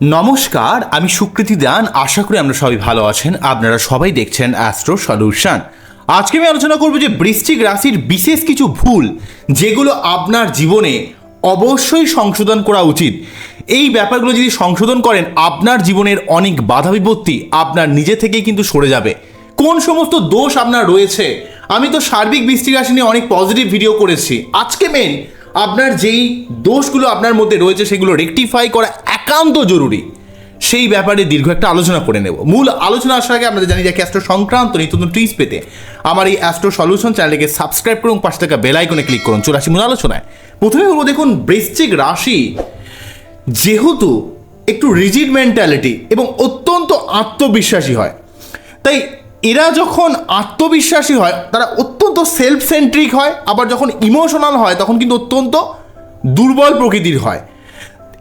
নমস্কার, আমি সুকৃতি দান। আশা করি আমরা সবাই ভালো আছেন। আপনারা সবাই দেখছেন অ্যাস্ট্রো সলিউশন আজকে আমি আলোচনা করব যে বৃশ্চিক রাশির বিশেষ কিছু ভুল, যেগুলো আপনার জীবনে অবশ্যই সংশোধন করা উচিত। এই ব্যাপারগুলো যদি সংশোধন করেন, আপনার জীবনের অনেক বাধা বিপত্তি আপনার নিজে থেকেই কিন্তু সরে যাবে। কোন সমস্ত দোষ আপনার রয়েছে? আমি তো সার্বিক বৃষ্টিক রাশি নিয়ে অনেক পজিটিভ ভিডিও করেছি। আজকে মেন আপনার যেই দোষগুলো আপনার মধ্যে রয়েছে সেগুলো রেকটিফাই করা একান্ত জরুরি। সেই ব্যাপারে দীর্ঘ একটা আলোচনা করে নেব। মূল আলোচনা আসার আগে আপনাদের জানি যে অ্যাস্ট্রো সংক্রান্ত নিত্য নতুন ট্রিজ পেতে আমার এই অ্যাস্ট্রো সলিউশন চ্যানেলকে সাবস্ক্রাইব করুন, পাশে থাকা বেল আইকনে ক্লিক করুন। চলে আসি মূল আলোচনায়। প্রথমে বলব দেখুন, বৃশ্চিক রাশি যেহেতু একটু রিজিড মেন্টালিটি এবং অত্যন্ত আত্মবিশ্বাসী হয়। তাই এরা যখন আত্মবিশ্বাসী হয়, তারা অত্যন্ত সেলফ সেন্ট্রিক হয়, আবার যখন ইমোশনাল হয়, তখন কিন্তু অত্যন্ত দুর্বল প্রকৃতির হয়।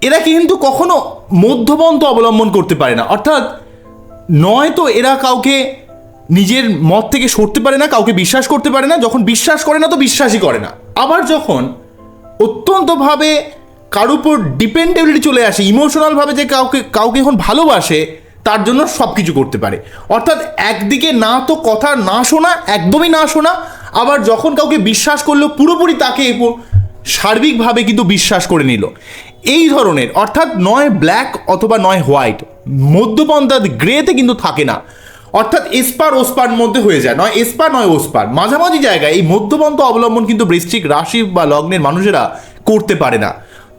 এরা কিন্তু কখনো মধ্যপন্থ অবলম্বন করতে পারে না। অর্থাৎ নয়তো এরা কাউকে নিজের মত থেকে সরতে পারে না, কাউকে বিশ্বাস করতে পারে না, যখন বিশ্বাস করে না তো বিশ্বাসই করে না। আবার যখন অত্যন্তভাবে কার উপর ডিপেন্ডেবিলিটি চলে আসে ইমোশনালভাবে যে কাউকে কাউকে এখন ভালোবাসে তার জন্য সব কিছু করতে পারে। অর্থাৎ একদিকে না তো কথা না শোনা, একদমই না শোনা, আবার যখন কাউকে বিশ্বাস করল, পুরোপুরি তাকে সার্বিকভাবে কিন্তু বিশ্বাস করে নিল। এই ধরনের, অর্থাৎ নয় ব্ল্যাক অথবা নয় হোয়াইট, মধ্যপন্থা গ্রেতে কিন্তু থাকে না। অর্থাৎ এসপার ওসপার মধ্যে হয়ে যায়, নয় এসপার, নয় ওসপার। মাঝামাঝি জায়গায় এই মধ্যপন্থ অবলম্বন কিন্তু বৃশ্চিক রাশি বা লগ্নের মানুষেরা করতে পারে না।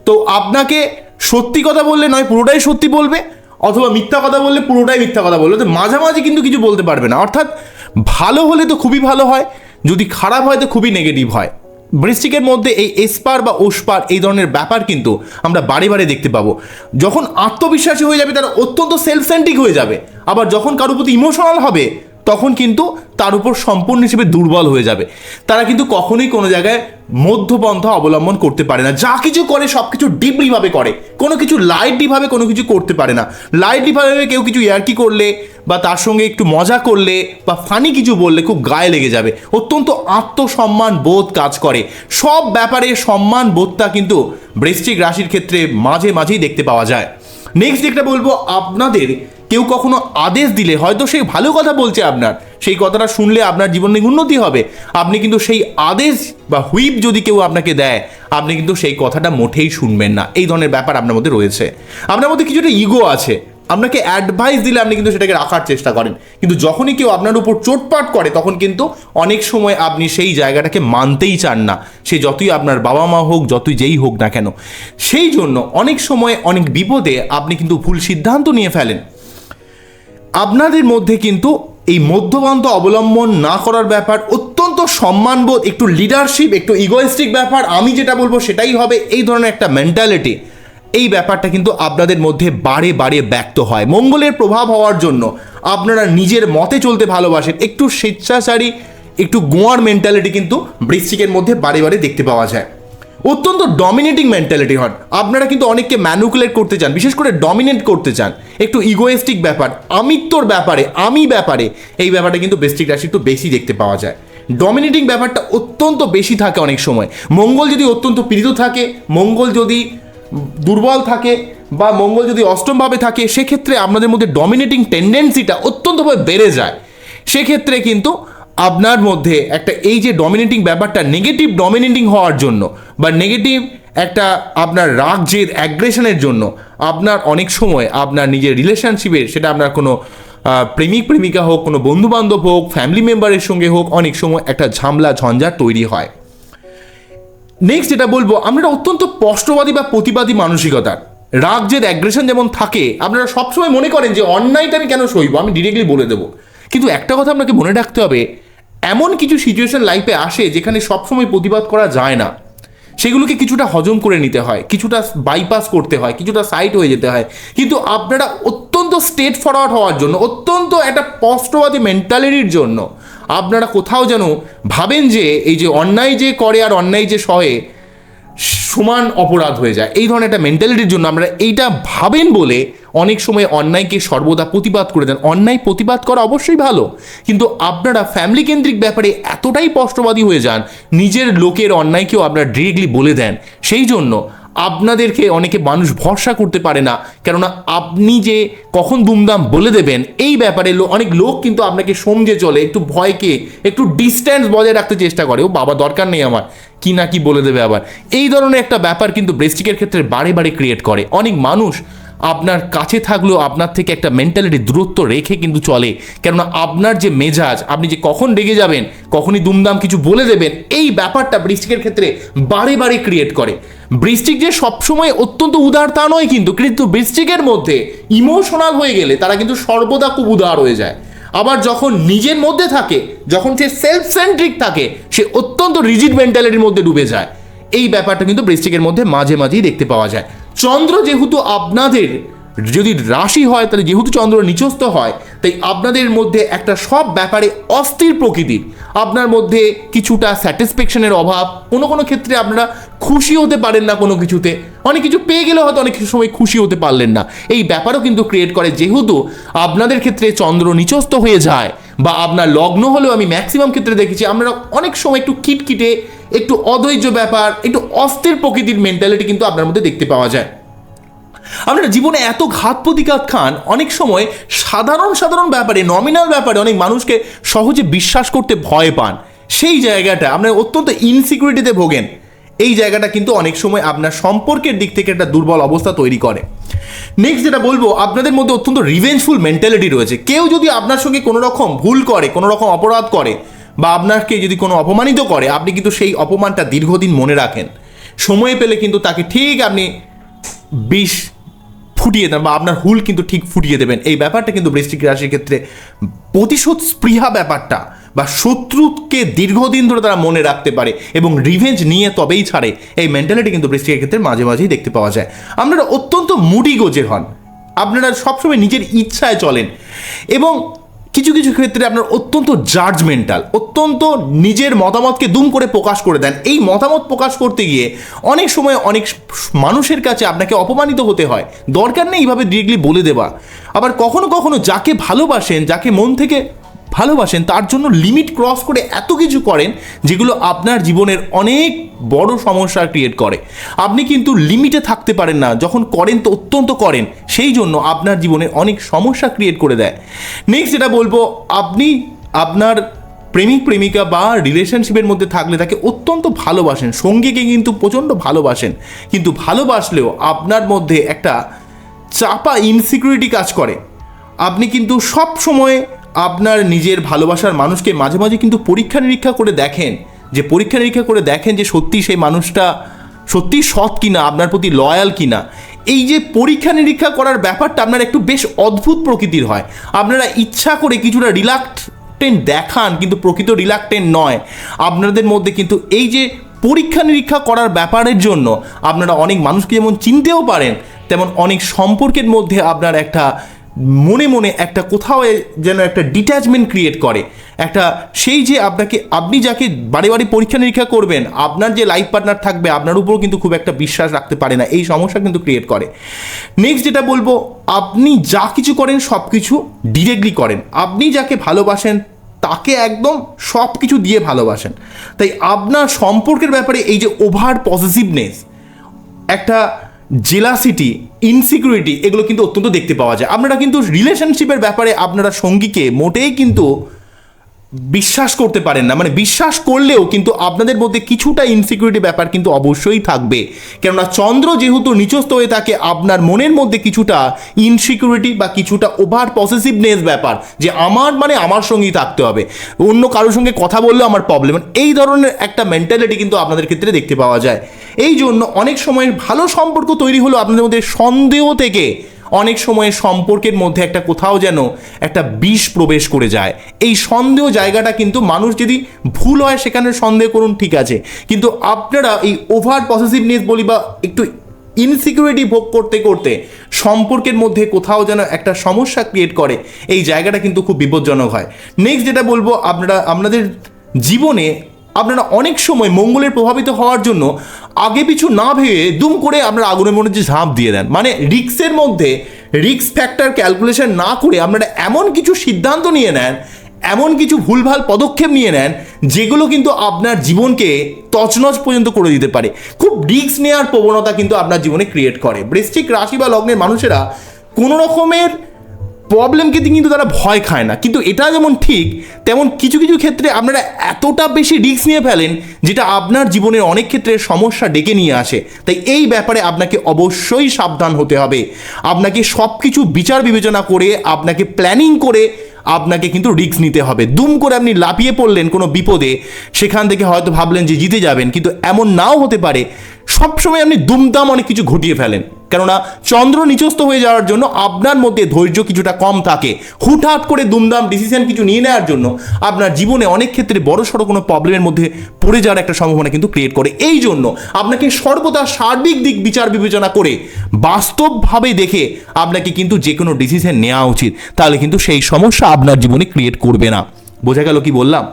তো আপনাকে সত্যি কথা বললে নয়, পুরোটাই সত্যি বলবে। অথবা মিথ্যা কথা বললে পুরোটাই মিথ্যা কথা বলল। তো মাঝামাঝি কিন্তু কিছু বলতে পারবে না। অর্থাৎ ভালো হলে তো খুবই ভালো হয়, যদি খারাপ হয় তো খুবই নেগেটিভ হয়। বৃষ্টিকের মধ্যে এই এসপার বা ওসপার এই ধরনের ব্যাপার কিন্তু আমরা বারে বারে দেখতে পাবো। যখন আত্মবিশ্বাসী হয়ে যাবে, তারা অত্যন্ত সেলফ সেন্ট্রিক হয়ে যাবে। আবার যখন কারোর প্রতি ইমোশনাল হবে তখন কিন্তু তার উপর সম্পূর্ণ হিসেবে দুর্বল হয়ে যাবে। তারা কিন্তু কখনোই কোনো জায়গায় মধ্যপন্থা অবলম্বন করতে পারে না। যা কিছু করে সব কিছু ডিপলিভাবে করে। কোনো কিছু লাইটলিভাবে কোনো কিছু করতে পারে না। লাইটলিভাবে কেউ কিছু ইয়ার্কি করলে বা তার সঙ্গে একটু মজা করলে বা ফানি কিছু বললে খুব গায়ে লেগে যাবে। অত্যন্ত আত্মসম্মান বোধ কাজ করে। সব ব্যাপারে সম্মান বোধটা কিন্তু বৃশ্চিক রাশির ক্ষেত্রে মাঝে মাঝেই দেখতে পাওয়া যায়। নেক্সট যেটা বলব, আপনাদের কেউ কখনো আদেশ দিলে হয়তো সে ভালো কথা বলছে আপনার, সেই কথাটা শুনলে আপনার জীবনে উন্নতি হবে। আপনি কিন্তু সেই আদেশ বা হুইপ যদি কেউ আপনাকে দেয়, আপনি কিন্তু সেই কথাটা মোটেই শুনবেন না। এই ধরনের ব্যাপার আপনার মধ্যে রয়েছে। আপনার মধ্যে কিছুটা ইগো আছে। আপনাকে অ্যাডভাইস দিলে আপনি কিন্তু সেটাকে রাখার চেষ্টা করেন। কিন্তু যখনই কেউ আপনার উপর চোটপাট করে, তখন কিন্তু অনেক সময় আপনি সেই জায়গাটাকে মানতেই চান না। সে যতই আপনার বাবা মা হোক, যতই যেই হোক না কেন। সেই জন্য অনেক সময় অনেক বিপদে আপনি কিন্তু ভুল সিদ্ধান্ত নিয়ে ফেলেন। আপনাদের মধ্যে কিন্তু এই মধ্যপন্থ অবলম্বন না করার ব্যাপার, অত্যন্ত সম্মানবোধ, একটু লিডারশিপ একটু ইগোয়েস্টিক ব্যাপার, আমি যেটা বলব সেটাই হবে এই ধরনের একটা মেন্টালিটি এই ব্যাপারটা কিন্তু আপনাদের মধ্যে বারে বারে ব্যক্ত হয়। মঙ্গলের প্রভাব হওয়ার জন্য আপনারা নিজের মতে চলতে ভালোবাসেন। একটু স্বেচ্ছাচারী, একটু গোয়ার মেন্টালিটি কিন্তু বৃশ্চিকের মধ্যে বারে বারে দেখতে পাওয়া যায়। অত্যন্ত ডমিনেটিং মেন্টালিটি হন আপনারা কিন্তু অনেককে ম্যানুকুলেট করতে চান, বিশেষ করে ডমিনেট করতে চান। একটু ইগোয়েস্টিক ব্যাপার, আমিত্বর ব্যাপারে, আমি ব্যাপারে, এই ব্যাপারটা কিন্তু বেস্টিক রাশি একটু বেশি দেখতে পাওয়া যায়। ডমিনেটিং ব্যাপারটা অত্যন্ত বেশি থাকে অনেক সময়। মঙ্গল যদি অত্যন্ত পীড়িত থাকে, মঙ্গল যদি দুর্বল থাকে বা মঙ্গল যদি অষ্টমভাবে থাকে, সেক্ষেত্রে আপনাদের মধ্যে ডমিনেটিং টেন্ডেন্সিটা অত্যন্তভাবে বেড়ে যায়। সেক্ষেত্রে কিন্তু আপনার মধ্যে একটা এই যে ডমিনেটিং ব্যাপারটা নেগেটিভ ডমিনেটিং হওয়ার জন্য বা নেগেটিভ একটা আপনার রাগ জেদ অ্যাগ্রেশনের জন্য আপনার অনেক সময় আপনার নিজের রিলেশনশিপের সেটা আপনার কোনো প্রেমিক, প্রেমিকা হোক, কোনো বন্ধু বান্ধব হোক ফ্যামিলি মেম্বারের সঙ্গে হোক, অনেক সময় একটা ঝামলা ঝঞ্ঝাট তৈরি হয়। নেক্সট যেটা বলব, আমরা অত্যন্ত স্পষ্টবাদী বা প্রতিবাদী মানসিকতার। রাগ জেদ অ্যাগ্রেশন যেমন থাকে, আপনারা সবসময় মনে করেন যে অন্যায়টা আমি কেন সইব? আমি ডিরেক্টলি বলে দেবো। কিন্তু একটা কথা আপনাকে মনে রাখতে হবে এমন কিছু সিচুয়েশন লাইফে আসে যেখানে সবসময় প্রতিবাদ করা যায় না। সেগুলোকে কিছুটা হজম করে নিতে হয়, কিছুটা বাইপাস করতে হয়, কিছুটা সাইড হয়ে যেতে হয়। কিন্তু আপনারা অত্যন্ত স্টেট ফরওয়ার্ড হওয়ার জন্য, অত্যন্ত একটা স্পষ্টবাদী মেন্টালিটির জন্য আপনারা কোথাও যেন ভাবেন যে এই যে অন্যায় যে করে আর অন্যায় যে সহে সমান অপরাধ হয়ে যায়। এই ধরনের একটা মেন্টালিটির জন্য আমরা এইটা ভাবেন বলে অনেক সময় অন্যায়কে সর্বদা প্রতিবাদ করে দেন। অন্যায় প্রতিবাদ করা অবশ্যই ভালো। কিন্তু আপনারা ফ্যামিলি কেন্দ্রিক ব্যাপারে এতটাই স্পষ্টবাদী হয়ে যান, নিজের লোকের অন্যায়কেও আপনারা ডিরেক্টলি বলে দেন। সেই জন্য আপনাদেরকে অনেকে মানুষ ভরসা করতে পারে না। কেননা আপনি যে কখন দুমদাম বলে দেবেন, এই ব্যাপারে অনেক লোক কিন্তু আপনাকে সমঝে চলে, একটু ভয়কে, একটু ডিস্ট্যান্স বজায় রাখতে চেষ্টা করে। ও বাবা, দরকার নেই আমার। কি না কি বলে দেবে আবার। এই ধরনের একটা ব্যাপার কিন্তু ব্রেস্টিকের ক্ষেত্রে বারে বারে ক্রিয়েট করে। অনেক মানুষ আপনার কাছে থাকলেও আপনার থেকে একটা মেন্টালিটি দূরত্ব রেখে কিন্তু চলে। কেননা আপনার যে মেজাজ, আপনি যে কখন রেগে যাবেন, কখনই দুমদাম কিছু বলে দেবেন, এই ব্যাপারটা বৃষ্টিকের ক্ষেত্রে বারে বারে ক্রিয়েট করে। বৃষ্টিক যে সবসময় অত্যন্ত উদার তা নয় কিন্তু কিন্তু বৃষ্টিকের মধ্যে ইমোশনাল হয়ে গেলে তারা কিন্তু সর্বদা খুব উদার হয়ে যায়। আবার যখন নিজের মধ্যে থাকে, যখন সে সেলফ সেন্ট্রিক থাকে, সে অত্যন্ত রিজিড মেন্টালিটির মধ্যে ডুবে যায়। এই ব্যাপারটা কিন্তু বৃশ্চিকের মধ্যে মাঝে মাঝেই দেখতে পাওয়া যায়। চন্দ্র যেহেতু আপনাদের যদি রাশি হয়, তাহলে যেহেতু চন্দ্র নিচস্থ হয়, তাই আপনাদের মধ্যে একটা সব ব্যাপারে অস্থির প্রকৃতির আপনার মধ্যে কিছুটা স্যাটিসফ্যাকশনের অভাব। কোনো কোনো ক্ষেত্রে আপনারা খুশি হতে পারেন না কোনো কিছুতে। অনেক কিছু পেয়ে গেলে হয়তো অনেক সময় খুশি হতে পারলেন না। এই ব্যাপারও কিন্তু ক্রিয়েট করে যেহেতু আপনাদের ক্ষেত্রে চন্দ্র নিচস্থ হয়ে যায়, বা আপনার লগ্ন হলেও আমি ম্যাক্সিমাম ক্ষেত্রে দেখেছি, আপনারা অনেক সময় একটু কিটকিটে, একটু অধৈর্য ব্যাপার, একটু অস্থির প্রকৃতির মেন্টালিটি কিন্তু আপনার মধ্যে দেখতে পাওয়া যায়। আপনারা জীবনে এত ঘাত প্রতিঘাত খান, অনেক সময় সাধারণ সাধারণ ব্যাপারে নমিনাল ব্যাপারে অনেক মানুষকে সহজে বিশ্বাস করতে ভয় পান। সেই জায়গাটা আপনার অত্যন্ত ইনসিকিউরিটিতে ভোগেন। এই জায়গাটা কিন্তু অনেক সময় আপনার সম্পর্কের দিক থেকে একটা দুর্বল অবস্থা তৈরি করে। নেক্সট যেটা বলব, আপনাদের মধ্যে অত্যন্ত রিভেঞ্জফুল মেন্টালিটি রয়েছে। কেউ যদি আপনার সঙ্গে কোনো রকম ভুল করে, কোনো রকম অপরাধ করে, বা আপনাকে যদি কোনো অপমানিত করে, আপনি কিন্তু সেই অপমানটা দীর্ঘদিন মনে রাখেন। সময় পেলে কিন্তু তাকে ঠিক আপনি বিষ ফুটিয়ে দেন বা আপনার হুল কিন্তু ঠিক ফুটিয়ে দেবেন। এই ব্যাপারটা কিন্তু বৃষ্টিক রাশির ক্ষেত্রে প্রতিশোধ স্পৃহা ব্যাপারটা বা শত্রুকে দীর্ঘদিন ধরে তারা মনে রাখতে পারে এবং রিভেঞ্জ নিয়ে তবেই ছাড়ে, এই মেন্টালিটি কিন্তু বৃষ্টিকের ক্ষেত্রে মাঝে মাঝেই দেখতে পাওয়া যায়। আপনারা অত্যন্ত মুডি গোজের হন। আপনারা সবসময় নিজের ইচ্ছায় চলেন এবং কিছু কিছু ক্ষেত্রে আপনার অত্যন্ত জাজমেন্টাল অত্যন্ত নিজের মতামতকে দুম করে প্রকাশ করে দেন। এই মতামত প্রকাশ করতে গিয়ে অনেক সময় অনেক মানুষের কাছে আপনাকে অপমানিত হতে হয়। দরকার নেই এইভাবে ডিরেক্টলি বলে দেবা আবার কখনো কখনো যাকে ভালোবাসেন, যাকে মন থেকে ভালোবাসেন, তার জন্য লিমিট ক্রস করে এত কিছু করেন যেগুলো আপনার জীবনের অনেক বড় সমস্যা ক্রিয়েট করে। আপনি কিন্তু লিমিটে থাকতে পারেন না, যখন করেন তো অত্যন্ত করেন, সেই জন্য আপনার জীবনে অনেক সমস্যা ক্রিয়েট করে দেয়। নেক্সট যেটা বলব, আপনি আপনার প্রেমিক, প্রেমিকা বা রিলেশনশিপের মধ্যে থাকলে তাকে অত্যন্ত ভালোবাসেন, সঙ্গীকে কিন্তু প্রচণ্ড ভালোবাসেন। কিন্তু ভালোবাসলেও আপনার মধ্যে একটা চাপা ইনসিকিউরিটি কাজ করে। আপনি কিন্তু সব সময় আপনার নিজের ভালোবাসার মানুষকে মাঝে মাঝে কিন্তু পরীক্ষা নিরীক্ষা করে দেখেন, যে পরীক্ষা নিরীক্ষা করে দেখেন যে সত্যি সেই মানুষটা সত্যি সৎ কিনা, আপনার প্রতি লয়াল কিনা। এই যে পরীক্ষা নিরীক্ষা করার ব্যাপারটা আপনার একটু বেশ অদ্ভুত প্রকৃতির হয়। আপনারা ইচ্ছা করে কিছুটা রিলাক্টেন্ট দেখান, কিন্তু প্রকৃত রিলাক্টেন্ট নয়। আপনাদের মধ্যে কিন্তু এই যে পরীক্ষা নিরীক্ষা করার ব্যাপারের জন্য আপনারা অনেক মানুষকে যেমন চিনতেও পারেন, তেমন অনেক সম্পর্কের মধ্যে আপনার একটা মনে মনে একটা কোথাও যেন একটা ডিট্যাচমেন্ট ক্রিয়েট করে। একটা সেই যে আপনাকে, আপনি যাকে বারে বারে পরীক্ষা নিরীক্ষা করবেন, আপনার যে লাইফ পার্টনার থাকবে, আপনার উপরও কিন্তু খুব একটা বিশ্বাস রাখতে পারে না। এই সমস্যা কিন্তু ক্রিয়েট করে। নেক্সট যেটা বলব, আপনি যা কিছু করেন সব কিছু ডিরেক্টলি করেন। আপনি যাকে ভালোবাসেন, তাকে একদম সব কিছু দিয়ে ভালোবাসেন। তাই আপনার সম্পর্কের ব্যাপারে এই যে ওভার পজিটিভনেস একটা জেলাসিটি ইনসিকিউরিটি এগুলো কিন্তু অত্যন্ত দেখতে পাওয়া যায়। আপনারা কিন্তু রিলেশনশিপের ব্যাপারে আপনারা সঙ্গীকে মোটেই কিন্তু বিশ্বাস করতে পারেন না। মানে বিশ্বাস করলেও কিন্তু আপনাদের মধ্যে কিছুটা ইনসিকিউরিটি ব্যাপার কিন্তু অবশ্যই থাকবে। কেননা চন্দ্র যেহেতু নিচস্থ হয়ে থাকে, আপনার মনের মধ্যে কিছুটা ইনসিকিউরিটি বা কিছুটা ওভার পসেসিভনেস ব্যাপার যে আমার মানে আমার সঙ্গেই থাকতে হবে। অন্য কারোর সঙ্গে কথা বললেও আমার প্রবলেম এই ধরনের একটা মেন্টালিটি কিন্তু আপনাদের ক্ষেত্রে দেখতে পাওয়া যায়। এই জন্য অনেক সময় ভালো সম্পর্ক তৈরি হলো আপনাদের মধ্যে সন্দেহ থেকে অনেক সময় সম্পর্কের মধ্যে একটা কোথাও যেন একটা বিষ প্রবেশ করে যায়। এই সন্দেহ জায়গাটা কিন্তু মানুষ যদি ভুল হয় সেখানে সন্দেহ করুন, ঠিক আছে। কিন্তু আপনারা এই ওভার পসেসিভনেস বলি বা একটু ইনসিকিউরিটি ভোগ করতে করতে সম্পর্কের মধ্যে কোথাও যেন একটা সমস্যা ক্রিয়েট করে, এই জায়গাটা কিন্তু খুব বিপজ্জনক হয়। নেক্সট যেটা বলব, আপনারা, আপনাদের জীবনে আপনারা অনেক সময় মঙ্গলের প্রভাবিত হওয়ার জন্য আগে পিছু না ভেবে দুম করে আপনারা আগুনের মধ্যে যে ঝাঁপ দিয়ে দেন। মানে রিক্সের মধ্যে রিক্স ফ্যাক্টর ক্যালকুলেশন না করে আপনারা এমন কিছু সিদ্ধান্ত নিয়ে নেন, এমন কিছু ভুলভাল পদক্ষেপ নিয়ে নেন, যেগুলো কিন্তু আপনার জীবনকে তছনছ পর্যন্ত করে দিতে পারে। খুব রিস্ক নেওয়ার প্রবণতা কিন্তু আপনার জীবনে ক্রিয়েট করে। বৃশ্চিক রাশি বা লগ্নের মানুষেরা কোনো রকমের প্রবলেমকে কিন্তু তারা ভয় খায় না। কিন্তু এটা যেমন ঠিক, তেমন কিছু কিছু ক্ষেত্রে আপনারা এতটা বেশি রিস্ক নিয়ে ফেলেন যেটা আপনার জীবনের অনেক ক্ষেত্রে সমস্যা ডেকে নিয়ে আসে। তাই এই ব্যাপারে আপনাকে অবশ্যই সাবধান হতে হবে। আপনাকে সব কিছু বিচার বিবেচনা করে, আপনাকে প্ল্যানিং করে আপনাকে কিন্তু রিস্ক নিতে হবে। দুম করে আপনি লাফিয়ে পড়লেন কোনো বিপদে, সেখান থেকে হয়তো ভাবলেন যে জিতে যাবেন, কিন্তু এমন নাও হতে পারে, সবসময় আপনি দুমদাম অনেক কিছু ঘটিয়ে ফেলেন। কেননা চন্দ্র নিচস্ত হয়ে যাওয়ার জন্য আপনার মধ্যে ধৈর্য কিছুটা কম থাকে। হুটহাট করে দুমদাম ডিসিশন কিছু নিয়ে নেওয়ার জন্য আপনার জীবনে অনেক ক্ষেত্রে বড় সড়ো কোনো প্রবলেমের মধ্যে পড়ে যাওয়ার একটা সম্ভাবনা কিন্তু ক্রিয়েট করে। এই জন্য আপনাকে সর্বদা সার্বিক দিক বিচার বিবেচনা করে বাস্তবভাবে দেখে আপনাকে কিন্তু যে কোনো ডিসিশন নেওয়া উচিত। তাহলে কিন্তু সেই সমস্যা আপনার জীবনে ক্রিয়েট করবে না। বোঝা গেল কি বললাম?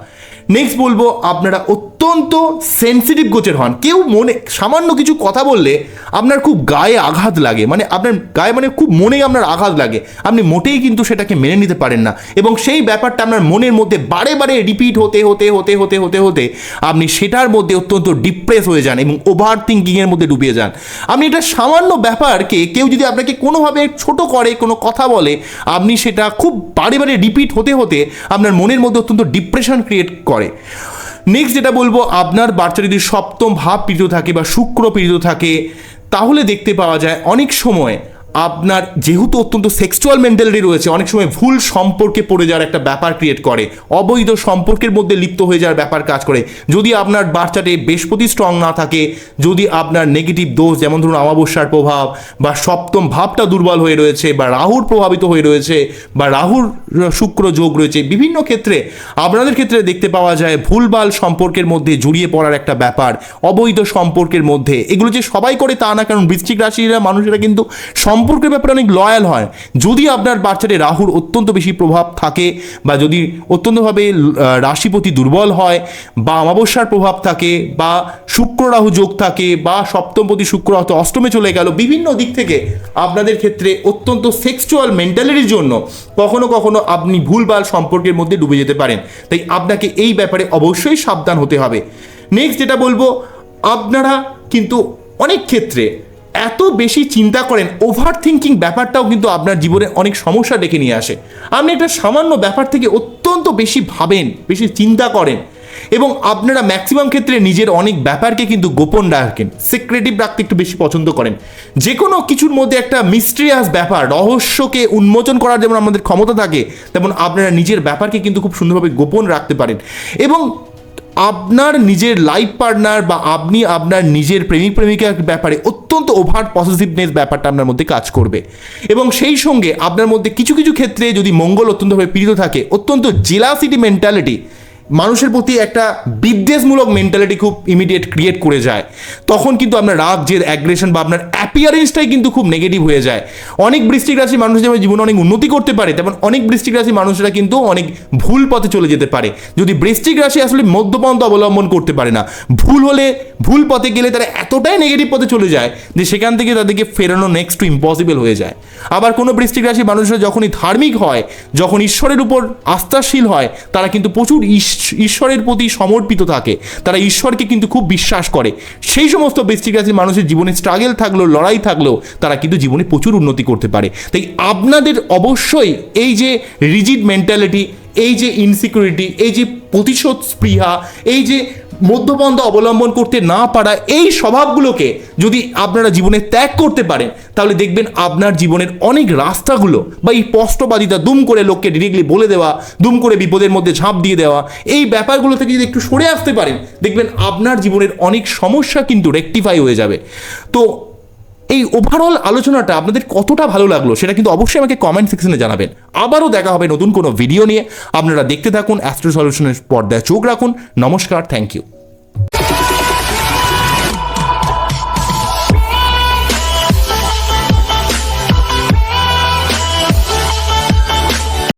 নেক্সট বলব, আপনারা অত্যন্ত সেন্সিটিভ গোচের হন। কেউ মনে, সামান্য কিছু কথা বললে আপনার খুব গায়ে আঘাত লাগে। মানে আপনার গায়ে মানে খুব মনেই আপনার আঘাত লাগে। আপনি মোটেই কিন্তু সেটাকে মেনে নিতে পারেন না। এবং সেই ব্যাপারটা আপনার মনের মধ্যে বারে বারে রিপিট হতে হতে হতে হতে হতে হতে আপনি সেটার মধ্যে অত্যন্ত ডিপ্রেস হয়ে যান এবং ওভার থিঙ্কিংয়ের মধ্যে ডুবিয়ে যান। আপনি এটা সামান্য ব্যাপারকে কেউ যদি আপনাকে কোনোভাবে ছোট করে কোনো কথা বলে, আপনি সেটা খুব বারে বারে রিপিট হতে হতে আপনার মনের মধ্যে অত্যন্ত ডিপ্রেশন ক্রিয়েট করে। নেক্সট যেটা বলব, আপনার বাচ্চা যদি সপ্তম ভাব পীড়িত থাকে বা শুক্র পীড়িত থাকে, তাহলে দেখতে পাওয়া যায় অনেক সময় আপনার যেহেতু অত্যন্ত সেক্সুয়াল মেন্টালিটি রয়েছে, অনেক সময় ভুল সম্পর্কে পড়ে যাওয়ার একটা ব্যাপার ক্রিয়েট করে, অবৈধ সম্পর্কের মধ্যে লিপ্ত হয়ে যাওয়ার ব্যাপার কাজ করে। যদি আপনার বাচ্চাটে বৃহস্পতি স্ট্রং না থাকে, যদি আপনার নেগেটিভ দোষ যেমন ধরুন অমাবস্যার প্রভাব, বা সপ্তম ভাবটা দুর্বল হয়ে রয়েছে, বা রাহুর প্রভাবিত হয়ে রয়েছে, বা রাহুর শুক্র যোগ রয়েছে, বিভিন্ন ক্ষেত্রে, আপনাদের ক্ষেত্রে দেখতে পাওয়া যায় ভুলভাল সম্পর্কের মধ্যে জড়িয়ে পড়ার একটা ব্যাপার, অবৈধ সম্পর্কের মধ্যে। এগুলো যে সবাই করে তা না, কারণ বৃশ্চিক রাশিরা, মানুষেরা কিন্তু সম্পর্কের ব্যাপারে অনেক লয়াল হয়। যদি আপনার বাচ্চাটি রাহুর অত্যন্ত বেশি প্রভাব থাকে বা যদি অত্যন্তভাবে রাশিপতি দুর্বল হয় বা অমাবস্যার প্রভাব থাকে বা শুক্র রাহু যোগ থাকে বা সপ্তমপতি শুক্র হয়তো অষ্টমে চলে গেল, বিভিন্ন দিক থেকে আপনাদের ক্ষেত্রে অত্যন্ত সেক্সুয়াল মেন্টালিটির জন্য কখনো কখনো আপনি ভুলভাল সম্পর্কের মধ্যে ডুবে যেতে পারেন। তাই আপনাকে এই ব্যাপারে অবশ্যই সাবধান হতে হবে। নেক্সট যেটা বলব, আপনারা কিন্তু অনেক ক্ষেত্রে এত বেশি চিন্তা করেন ওভার থিঙ্কিং ব্যাপারটাও কিন্তু আপনার জীবনে অনেক সমস্যা ডেকে নিয়ে আসে। আপনি একটা সামান্য ব্যাপার থেকে অত্যন্ত বেশি ভাবেন, বেশি চিন্তা করেন এবং আপনারা ম্যাক্সিমাম ক্ষেত্রে নিজের অনেক ব্যাপারকে কিন্তু গোপন রাখেন সিক্রেটিভ রাখতে একটু বেশি পছন্দ করেন। যে কোনো কিছুর মধ্যে একটা মিস্ট্রিয়াস ব্যাপার, রহস্যকে উন্মোচন করার যেমন আমাদের ক্ষমতা থাকে, তেমন আপনারা নিজের ব্যাপারকে কিন্তু খুব সুন্দরভাবে গোপন রাখতে পারেন। এবং আপনার নিজের লাইফ পার্টনার বা আপনি আপনার নিজের প্রেমিক প্রেমিকার ব্যাপারে অত্যন্ত ওভার পজিটিভনেস ব্যাপারটা আপনার মধ্যে কাজ করবে। এবং সেই সঙ্গে আপনার মধ্যে কিছু কিছু ক্ষেত্রে যদি মঙ্গল অত্যন্তভাবে পীড়িত থাকে, অত্যন্ত জেলাসিটি মেন্টালিটি মানুষের প্রতি একটা বিদ্বেষমূলক মেন্টালিটি খুব ইমিডিয়েট ক্রিয়েট করে যায়। তখন কিন্তু আপনার রাগ, জেদ অ্যাগ্রেশন বা আপনার অ্যাপিয়ারেন্সটাই কিন্তু খুব নেগেটিভ হয়ে যায়। অনেক বৃষ্টিক রাশি মানুষ যেমন জীবনে অনেক উন্নতি করতে পারে, তেমন অনেক বৃষ্টিক রাশি মানুষরা কিন্তু অনেক ভুল পথে চলে যেতে পারে। যদি বৃষ্টিক রাশি আসলে মধ্যপন্থ অবলম্বন করতে পারে না, ভুল হলে, ভুল পথে গেলে তারা এতটাই নেগেটিভ পথে চলে যায় যে সেখান থেকে তাদেরকে ফেরানো নেক্সট টু ইম্পসিবল হয়ে যায়। আবার কোনো বৃষ্টিক রাশি মানুষরা যখনই ধার্মিক হয়, যখন ঈশ্বরের উপর আস্থাশীল হয়, তারা কিন্তু প্রচুর ইস- ঈশ্বরের প্রতি সমর্পিত থাকে। তারা ঈশ্বরকে কিন্তু খুব বিশ্বাস করে। সেই সমস্ত বৃষ্টিক রাশির মানুষের জীবনে স্ট্রাগেল থাকলেও, লড়াই থাকলেও তারা কিন্তু জীবনে প্রচুর উন্নতি করতে পারে। তাই আপনাদের অবশ্যই এই যে রিজিড মেন্টালিটি এই যে ইনসিকিউরিটি এই যে প্রতিশোধ স্পৃহা, এই যে মধ্যপন্থা অবলম্বন করতে না পারা এই স্বভাবগুলোকে যদি আপনারা জীবনে ত্যাগ করতে পারেন, তাহলে দেখবেন আপনার জীবনের অনেক রাস্তাগুলো বা এই স্পষ্টবাদিতা দুম করে লোককে ডিরেক্টলি বলে দেওয়া, দুম করে বিপদের মধ্যে ঝাঁপ দিয়ে দেওয়া, এই ব্যাপারগুলো থেকে যদি একটু সরে আসতে পারেন, দেখবেন আপনার জীবনের অনেক সমস্যা কিন্তু রেকটিফাই হয়ে যাবে। তো এই ওভারঅল আলোচনাটা আপনাদের কতটা ভালো লাগল সেটা কিন্তু অবশ্যই আমাকে কমেন্ট সেকশনে জানাবেন। আবারও দেখা হবে নতুন কোনো ভিডিও নিয়ে। আপনারা দেখতে থাকুন অ্যাস্ট্রো সলিউশনের পর্দায় চোখ রাখুন। নমস্কার থ্যাংক ইউ